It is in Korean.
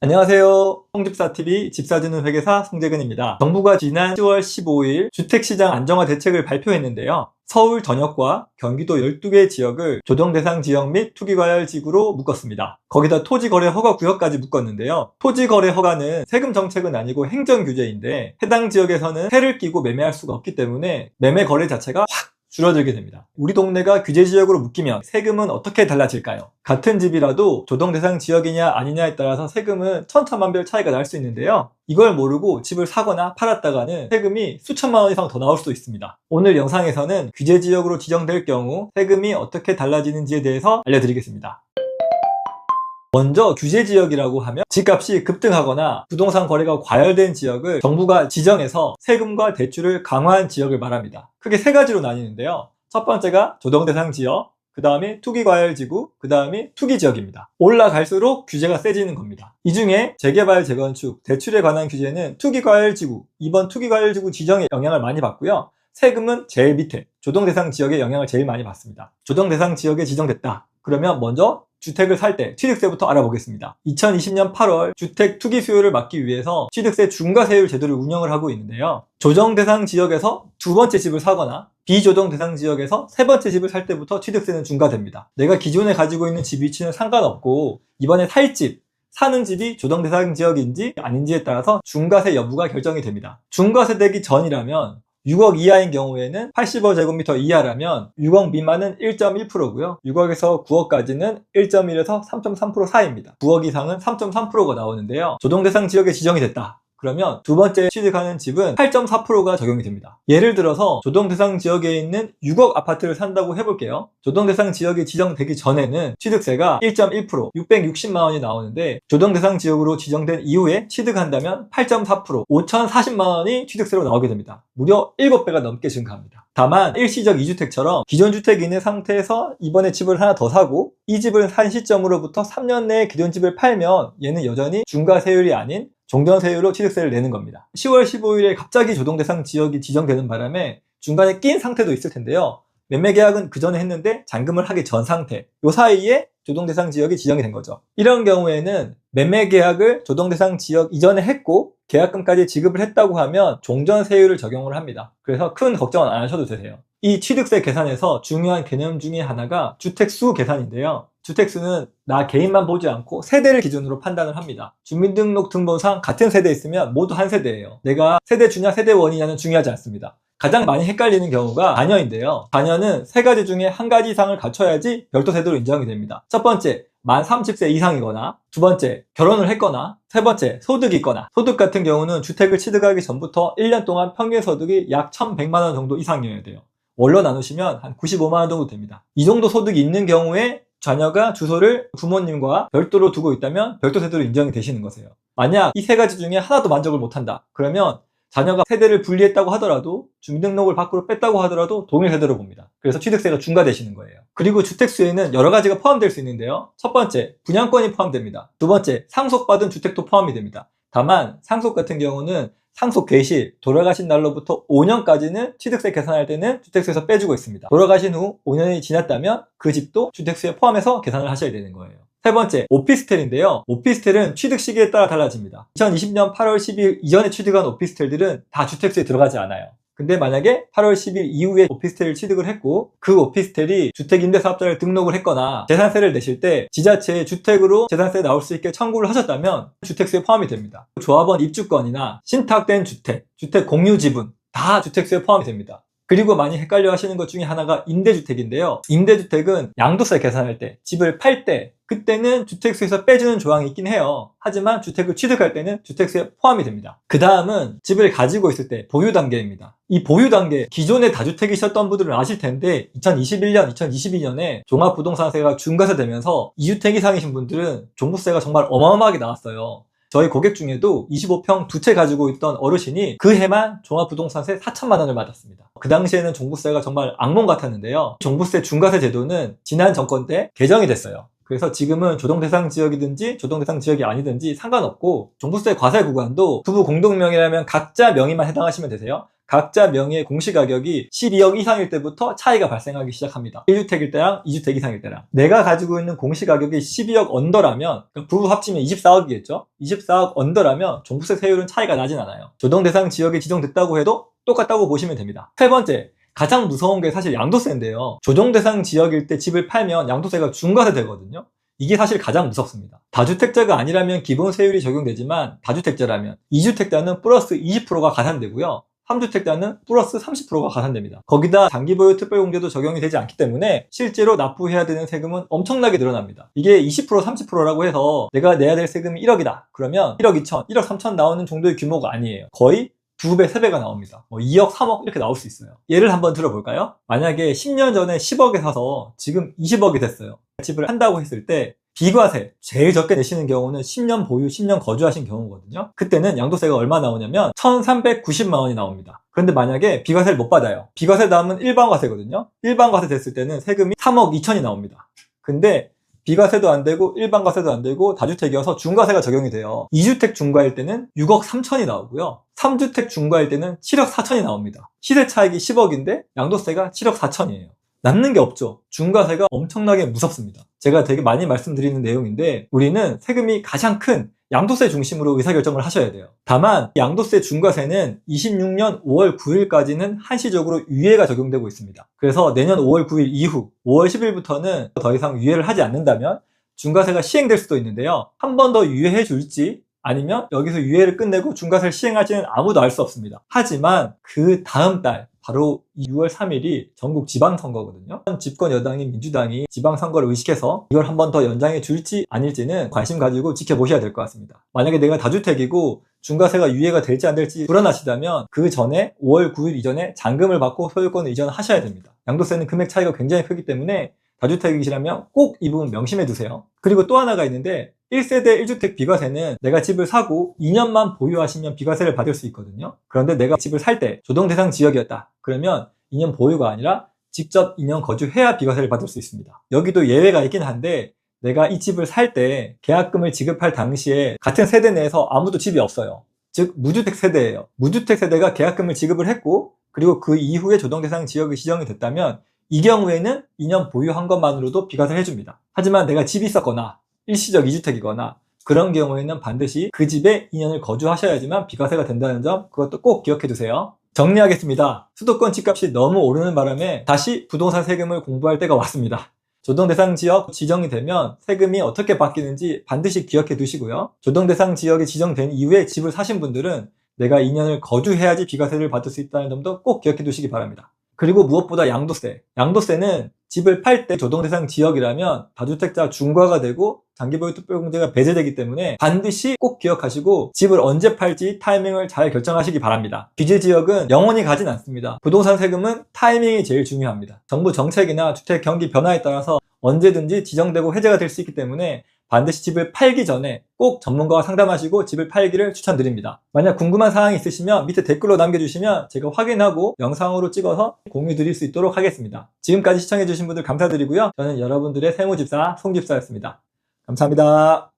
안녕하세요. 홍집사TV 집사주는 회계사 송재근입니다. 정부가 지난 10월 15일 주택시장 안정화 대책을 발표했는데요. 서울 전역과 경기도 12개 지역을 조정대상 지역 및 투기과열지구로 묶었습니다. 거기다 토지거래 허가 구역까지 묶었는데요. 토지거래 허가는 세금 정책은 아니고 행정규제인데 해당 지역에서는 세를 끼고 매매할 수가 없기 때문에 매매 거래 자체가 확 줄어들게 됩니다. 우리 동네가 규제 지역으로 묶이면 세금은 어떻게 달라질까요? 같은 집이라도 조정 대상 지역이냐 아니냐에 따라서 세금은 천차만별 차이가 날 수 있는데요. 이걸 모르고 집을 사거나 팔았다가는 세금이 수천만 원 이상 더 나올 수도 있습니다. 오늘 영상에서는 규제 지역으로 지정될 경우 세금이 어떻게 달라지는지에 대해서 알려드리겠습니다. 먼저 규제 지역이라고 하면 집값이 급등하거나 부동산 거래가 과열된 지역을 정부가 지정해서 세금과 대출을 강화한 지역을 말합니다. 크게 세 가지로 나뉘는데요. 첫 번째가 조정 대상 지역, 그 다음에 투기 과열 지구, 그 다음에 투기 지역입니다. 올라갈수록 규제가 세지는 겁니다. 이 중에 재개발, 재건축, 대출에 관한 규제는 투기 과열 지구, 이번 투기 과열 지구 지정에 영향을 많이 받고요. 세금은 제일 밑에 조정 대상 지역에 영향을 제일 많이 받습니다. 조정 대상 지역에 지정됐다. 그러면 먼저 주택을 살 때 취득세부터 알아보겠습니다. 2020년 8월 주택 투기 수요를 막기 위해서 취득세 중과세율 제도를 운영을 하고 있는데요. 조정 대상 지역에서 두 번째 집을 사거나 비조정 대상 지역에서 세 번째 집을 살 때부터 취득세는 중과됩니다. 내가 기존에 가지고 있는 집 위치는 상관없고 이번에 살 집, 사는 집이 조정 대상 지역인지 아닌지에 따라서 중과세 여부가 결정이 됩니다. 중과세 되기 전이라면 6억 이하인 경우에는 80제곱미터 이하라면 6억 미만은 1.1%고요. 6억에서 9억까지는 1.1에서 3.3% 사이입니다. 9억 이상은 3.3%가 나오는데요. 조정 대상 지역에 지정이 됐다. 그러면 두 번째 취득하는 집은 8.4%가 적용이 됩니다. 예를 들어서 조정 대상 지역에 있는 6억 아파트를 산다고 해볼게요. 조정 대상 지역이 지정되기 전에는 취득세가 1.1% 660만 원이 나오는데 조정 대상 지역으로 지정된 이후에 취득한다면 8.4% 5,040만 원이 취득세로 나오게 됩니다. 무려 7배가 넘게 증가합니다. 다만 일시적 2주택처럼 기존 주택이 있는 상태에서 이번에 집을 하나 더 사고 이 집을 산 시점으로부터 3년 내에 기존 집을 팔면 얘는 여전히 중과세율이 아닌 종전세율로 취득세를 내는 겁니다. 10월 15일에 갑자기 조정대상 지역이 지정되는 바람에 중간에 낀 상태도 있을 텐데요. 매매 계약은 그 전에 했는데 잔금을 하기 전 상태. 요 사이에 조정대상 지역이 지정이 된 거죠. 이런 경우에는 매매 계약을 조정대상 지역 이전에 했고 계약금까지 지급을 했다고 하면 종전세율을 적용을 합니다. 그래서 큰 걱정은 안 하셔도 되세요. 이 취득세 계산에서 중요한 개념 중에 하나가 주택수 계산인데요. 주택수는 나 개인만 보지 않고 세대를 기준으로 판단을 합니다. 주민등록등본상 같은 세대에 있으면 모두 한 세대예요. 내가 세대 주냐 세대 원이냐는 중요하지 않습니다. 가장 많이 헷갈리는 경우가 자녀인데요. 자녀는 세 가지 중에 한 가지 이상을 갖춰야지 별도 세대로 인정이 됩니다. 첫 번째, 만 30세 이상이거나 두 번째, 결혼을 했거나 세 번째, 소득이 있거나 소득 같은 경우는 주택을 취득하기 전부터 1년 동안 평균 소득이 약 1100만 원 정도 이상이어야 돼요. 월로 나누시면 한 95만 원 정도 됩니다. 이 정도 소득이 있는 경우에 자녀가 주소를 부모님과 별도로 두고 있다면 별도 세대로 인정이 되시는 거세요. 만약 이 세 가지 중에 하나도 만족을 못한다. 그러면 자녀가 세대를 분리했다고 하더라도 주민등록을 밖으로 뺐다고 하더라도 동일 세대로 봅니다. 그래서 취득세가 중과되시는 거예요. 그리고 주택수에는 여러 가지가 포함될 수 있는데요. 첫 번째, 분양권이 포함됩니다. 두 번째, 상속받은 주택도 포함이 됩니다. 다만 상속 같은 경우는 상속 개시, 돌아가신 날로부터 5년까지는 취득세 계산할 때는 주택세에서 빼주고 있습니다. 돌아가신 후 5년이 지났다면 그 집도 주택수에 포함해서 계산을 하셔야 되는 거예요. 세 번째, 오피스텔인데요. 오피스텔은 취득 시기에 따라 달라집니다. 2020년 8월 10일 이전에 취득한 오피스텔들은 다 주택수에 들어가지 않아요. 근데 만약에 8월 10일 이후에 오피스텔을 취득을 했고 그 오피스텔이 주택임대사업자를 등록을 했거나 재산세를 내실 때 지자체의 주택으로 재산세 나올 수 있게 청구를 하셨다면 주택수에 포함이 됩니다. 조합원 입주권이나 신탁된 주택, 주택 공유 지분 다 주택수에 포함이 됩니다. 그리고 많이 헷갈려 하시는 것 중에 하나가 임대주택인데요. 임대주택은 양도세 계산할 때, 집을 팔 때, 그때는 주택수에서 빼주는 조항이 있긴 해요. 하지만 주택을 취득할 때는 주택수에 포함이 됩니다. 그 다음은 집을 가지고 있을 때 보유 단계입니다. 이 보유 단계, 기존에 다주택이셨던 분들은 아실 텐데 2021년, 2022년에 종합부동산세가 중과세 되면서 2주택 이상이신 분들은 종부세가 정말 어마어마하게 나왔어요. 저희 고객 중에도 25평 두 채 가지고 있던 어르신이 그 해만 종합부동산세 4천만 원을 받았습니다. 그 당시에는 종부세가 정말 악몽 같았는데요. 종부세 중과세 제도는 지난 정권 때 개정이 됐어요. 그래서 지금은 조정 대상 지역이든지 조정 대상 지역이 아니든지 상관없고 종부세 과세 구간도 부부 공동명의라면 각자 명의만 해당하시면 되세요. 각자 명의의 공시가격이 12억 이상일 때부터 차이가 발생하기 시작합니다. 1주택일 때랑 2주택 이상일 때랑. 내가 가지고 있는 공시가격이 12억 언더라면 부부 합치면 24억이겠죠? 24억 언더라면 종부세 세율은 차이가 나진 않아요. 조정 대상 지역이 지정됐다고 해도 똑같다고 보시면 됩니다. 세 번째, 가장 무서운 게 사실 양도세인데요. 조정 대상 지역일 때 집을 팔면 양도세가 중과세 되거든요. 이게 사실 가장 무섭습니다. 다주택자가 아니라면 기본 세율이 적용되지만 다주택자라면 2주택자는 플러스 20%가 가산되고요. 3주택자는 플러스 30%가 가산됩니다. 거기다 장기보유 특별공제도 적용이 되지 않기 때문에 실제로 납부해야 되는 세금은 엄청나게 늘어납니다. 이게 20% 30%라고 해서 내가 내야 될 세금이 1억이다. 그러면 1억 2천, 1억 3천 나오는 정도의 규모가 아니에요. 거의 2배, 3배가 나옵니다. 뭐 2억, 3억 이렇게 나올 수 있어요. 예를 한번 들어볼까요? 만약에 10년 전에 10억에 사서 지금 20억이 됐어요. 집을 한다고 했을 때 비과세 제일 적게 내시는 경우는 10년 보유, 10년 거주하신 경우거든요. 그때는 양도세가 얼마 나오냐면 1,390만 원이 나옵니다. 그런데 만약에 비과세를 못 받아요. 비과세 나오면 일반과세거든요. 일반과세 됐을 때는 세금이 3억 2천이 나옵니다. 근데 비과세도 안 되고 일반과세도 안 되고 다주택이어서 중과세가 적용이 돼요. 2주택 중과일 때는 6억 3천이 나오고요. 3주택 중과일 때는 7억 4천이 나옵니다. 시세 차익이 10억인데 양도세가 7억 4천이에요. 남는 게 없죠. 중과세가 엄청나게 무섭습니다. 제가 되게 많이 말씀드리는 내용인데 우리는 세금이 가장 큰 양도세 중심으로 의사결정을 하셔야 돼요. 다만 양도세 중과세는 26년 5월 9일까지는 한시적으로 유예가 적용되고 있습니다. 그래서 내년 5월 9일 이후 5월 10일부터는 더 이상 유예를 하지 않는다면 중과세가 시행될 수도 있는데요. 한 번 더 유예해 줄지 아니면 여기서 유예를 끝내고 중과세를 시행할지는 아무도 알 수 없습니다. 하지만 그 다음 달 바로 6월 3일이 전국 지방선거거든요. 집권 여당인 민주당이 지방선거를 의식해서 이걸 한 번 더 연장해 줄지 아닐지는 관심 가지고 지켜보셔야 될 것 같습니다. 만약에 내가 다주택이고 중과세가 유예가 될지 안 될지 불안하시다면 그 전에 5월 9일 이전에 잔금을 받고 소유권을 이전하셔야 됩니다. 양도세는 금액 차이가 굉장히 크기 때문에 다주택이시라면 꼭 이 부분 명심해 두세요. 그리고 또 하나가 있는데 1세대 1주택 비과세는 내가 집을 사고 2년만 보유하시면 비과세를 받을 수 있거든요. 그런데 내가 집을 살 때 조정 대상 지역이었다. 그러면 2년 보유가 아니라 직접 2년 거주해야 비과세를 받을 수 있습니다. 여기도 예외가 있긴 한데 내가 이 집을 살 때 계약금을 지급할 당시에 같은 세대 내에서 아무도 집이 없어요. 즉 무주택 세대예요. 무주택 세대가 계약금을 지급을 했고 그리고 그 이후에 조정 대상 지역이 지정이 됐다면 이 경우에는 2년 보유한 것만으로도 비과세를 해줍니다. 하지만 내가 집이 있었거나 일시적 2주택이거나 그런 경우에는 반드시 그 집에 2년을 거주하셔야지만 비과세가 된다는 점 그것도 꼭 기억해 두세요. 정리하겠습니다. 수도권 집값이 너무 오르는 바람에 다시 부동산 세금을 공부할 때가 왔습니다. 조정 대상 지역 지정이 되면 세금이 어떻게 바뀌는지 반드시 기억해 두시고요. 조정 대상 지역이 지정된 이후에 집을 사신 분들은 내가 2년을 거주해야지 비과세를 받을 수 있다는 점도 꼭 기억해 두시기 바랍니다. 그리고 무엇보다 양도세. 양도세는 집을 팔 때 조정 대상 지역이라면 다주택자 중과가 되고 장기보유 특별공제가 배제되기 때문에 반드시 꼭 기억하시고 집을 언제 팔지 타이밍을 잘 결정하시기 바랍니다. 규제 지역은 영원히 가진 않습니다. 부동산 세금은 타이밍이 제일 중요합니다. 정부 정책이나 주택 경기 변화에 따라서 언제든지 지정되고 해제가 될 수 있기 때문에 반드시 집을 팔기 전에 꼭 전문가와 상담하시고 집을 팔기를 추천드립니다. 만약 궁금한 사항이 있으시면 밑에 댓글로 남겨주시면 제가 확인하고 영상으로 찍어서 공유 드릴 수 있도록 하겠습니다. 지금까지 시청해주신 분들 감사드리고요. 저는 여러분들의 세무집사 송집사였습니다. 감사합니다.